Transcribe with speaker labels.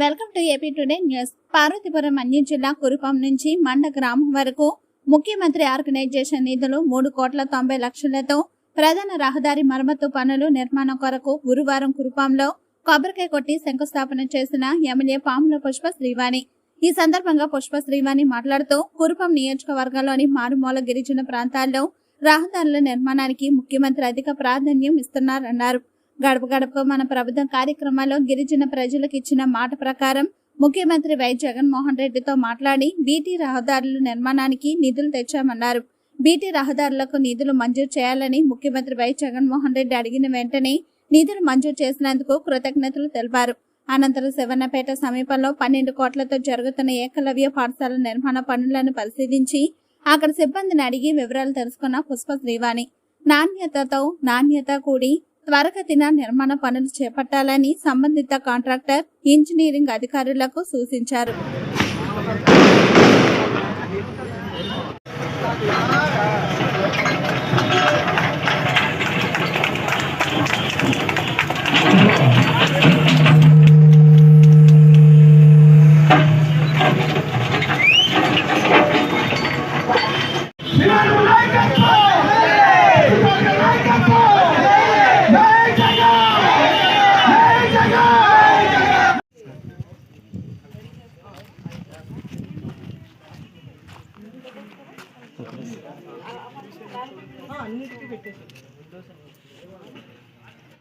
Speaker 1: Welcome to AP today news. Parvathipuram అన్యం జిల్లా కురుపం నుంచి మండ గ్రామం వరకు ముఖ్యమంత్రి ఆర్గనైజేషన్ నిధులు మూడు కోట్ల తొంభై లక్షలతో ప్రధాన రహదారి మరమ్మతు పనులు నిర్మాణం కొరకు గురువారం కురుపాంలో కొబ్బరికాయ కొట్టి శంకుస్థాపన చేసిన ఎమ్మెల్యే పాముల పుష్ప శ్రీవాణి. ఈ సందర్భంగా పుష్ప శ్రీవాణి మాట్లాడుతూ కురుపం నియోజకవర్గంలోని మారుమూల గిరిజన ప్రాంతాల్లో రహదారుల నిర్మాణానికి ముఖ్యమంత్రి అధిక ప్రాధాన్యం ఇస్తున్నారన్నారు. గడప గడప మన ప్రభుత్వం కార్యక్రమాల్లో గిరిజన ప్రజలకు ఇచ్చిన మాట ప్రకారం ముఖ్యమంత్రి వై జగన్మోహన్ రెడ్డితో మాట్లాడి బీటీ రహదారుల నిర్మాణానికి నిధులు తెచ్చామన్నారు. బీటీ రహదారులకు నిధులు మంజూరు చేయాలని ముఖ్యమంత్రి వై జగన్మోహన్ రెడ్డి అడిగిన వెంటనే నిధులు మంజూరు చేసినందుకు కృతజ్ఞతలు తెలిపారు. అనంతరం శివన్నపేట సమీపంలో పన్నెండు కోట్లతో జరుగుతున్న ఏకలవ్య పాఠశాల నిర్మాణ పనులను పరిశీలించి అక్కడ సిబ్బందిని అడిగి వివరాలు తెలుసుకున్న పుష్ప శ్రీవాణి. నాణ్యతతో నాణ్యత కూడి త్వరగతిన నిర్మాణ పనులు చేపట్టాలని సంబంధిత కాంట్రాక్టర్ ఇంజనీరింగ్ అధికారులకు సూచించారు. అన్నిటికీ పెట్టేసి.